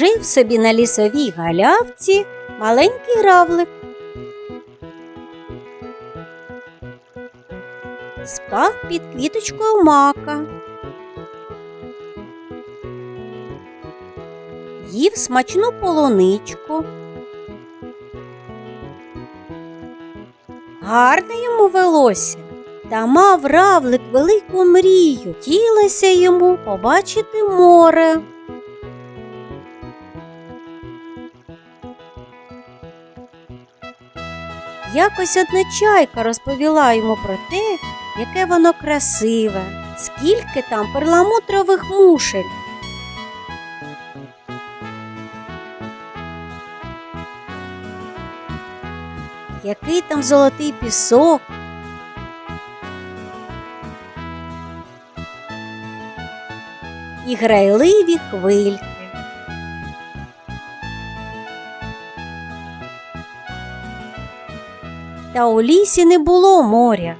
Жив собі на лісовій галявці маленький равлик. Спав під квіточкою мака. Їв смачну полуничку. Гарне йому велося, та мав равлик велику мрію. Тілося йому побачити море. Якось одна чайка розповіла йому про те, яке воно красиве, скільки там перламутрових мушель. Який там золотий пісок. І грайливі хвильки. Та у лісі не було моря,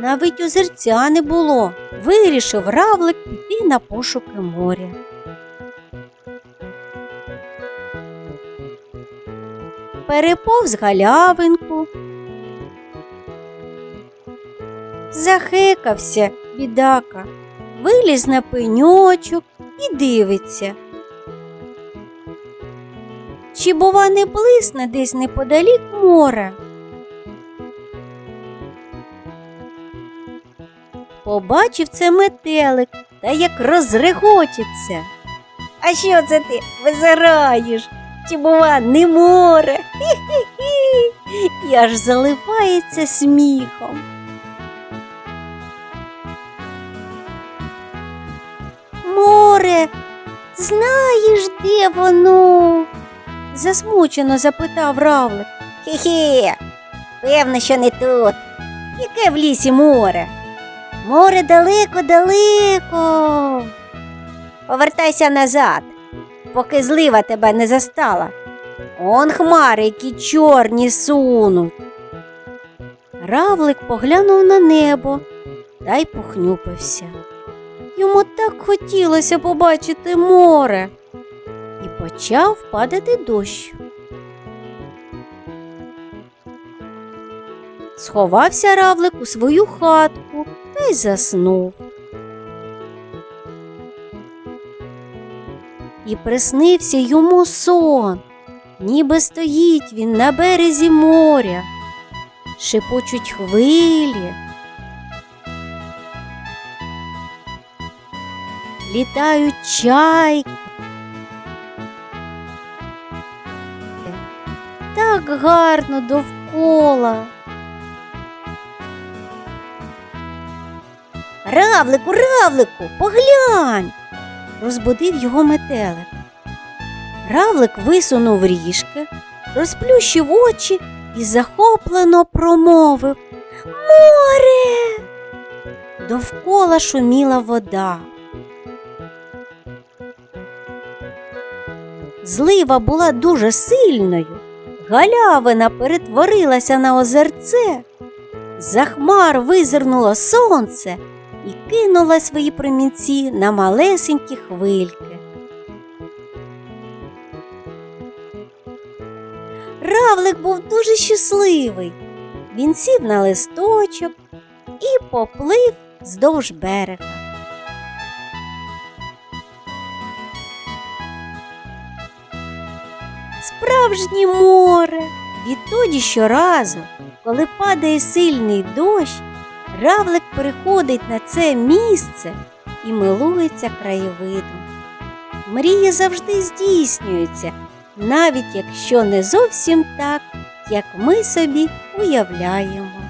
навіть озерця не було. Вирішив равлик піти на пошуки моря. Переповз галявинку. Захекався, бідака, виліз на пеньочок і дивиться. Чи, бува, не блисне десь неподалік моря? Побачив це метелик та як розрегочеться. А що це ти визираєш? Чи, бува, не море? Хі-хі-хі. І аж заливається сміхом. Море, знаєш, де воно? засмучено запитав равлик. Хі-хі, певно, що не тут. Яке в лісі море? Море далеко-далеко. Повертайся назад, поки злива тебе не застала. Он хмари, які чорні сунуть. Равлик поглянув на небо та й похнюпився. Йому так хотілося побачити море. І почав падати дощ. Сховався равлик у свою хатку та заснув. І приснився йому сон, ніби стоїть він на березі моря, шепочуть хвилі. Літають чайки. Так гарно довкола. Равлику, равлику, поглянь. розбудив його метелик. Равлик висунув ріжки, розплющив очі і захоплено промовив Море. Довкола шуміла вода. Злива була дуже сильною. Галявина перетворилася на озерце. За хмар визирнуло сонце і кинула свої промінці на малесенькі хвильки. Равлик був дуже щасливий. Він сів на листочок і поплив вздовж берега. Справжнє море. Відтоді щоразу, коли падає сильний дощ, равлик приходить на це місце і милується краєвидом. Мрії завжди здійснюються, навіть якщо не зовсім так, як ми собі уявляємо.